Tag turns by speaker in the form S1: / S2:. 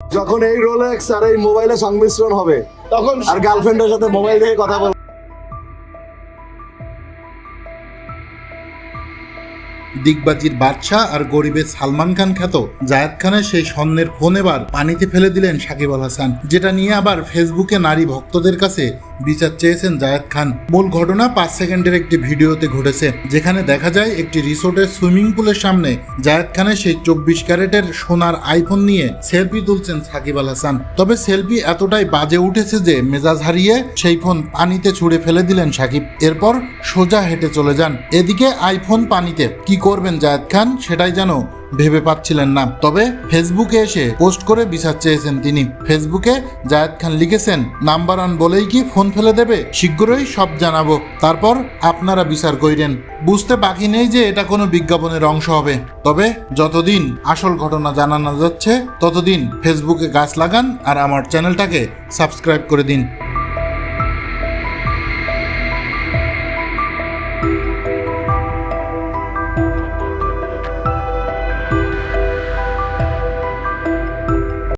S1: যখন এই রোলেক্স আর এই মোবাইলে সংমিশ্রণ হবে
S2: তখন
S1: আর গার্লফ্রেন্ডের সাথে মোবাইল থেকে কথা বল
S3: দিগবাজির বাদশাহ আর গরিবের সালমান খান খ্যাত জায়েদ খানের সেই স্বর্ণের ফোন এবার পানিতে ফেলে দিলেন সাকিব আল হাসান যেটা নিয়ে আবার ফেসবুকে নারী ভক্তদের কাছে বিচার চেয়েছেন জায়েদ খান। মূল ঘটনা পাঁচ সেকেন্ডের একটি ভিডিওতে ঘটেছে, যেখানে দেখা যায় একটি রিসোর্টের সুইমিং পুলের সামনে জায়েদ খানের সেই চব্বিশ ক্যারেটের সোনার আইফোন নিয়ে সেলফি তুলছেন সাকিব আল হাসান। তবে সেলফি এতটাই বাজে উঠেছে যে মেজাজ হারিয়ে সেই ফোন পানিতে ছুঁড়ে ফেলে দিলেন সাকিব। এরপর সোজা হেঁটে চলে যান। এদিকে আইফোন পানিতে, কি করবেন জায়েদ খান? সেটাই যেন ভেবে পাচ্ছিলেন না। তবে ফেসবুকে এসে পোস্ট করে বিচার চেয়েছেন তিনি। ফেসবুকে জায়েদ খান লিখেছেন, নাম্বার ওয়ান বলেই কি ফোন ফেলে দেবে? শীঘ্রই সব জানাব। তারপর আপনারা বিচার কইরেন। বুঝতে বাকি নেই যে এটা কোনো বিজ্ঞাপনের অংশ হবে। তবে যতদিন আসল ঘটনা জানা না যাচ্ছে, ততদিন ফেসবুকে গাছ লাগান আর আমার চ্যানেলটাকে সাবস্ক্রাইব করে দিন।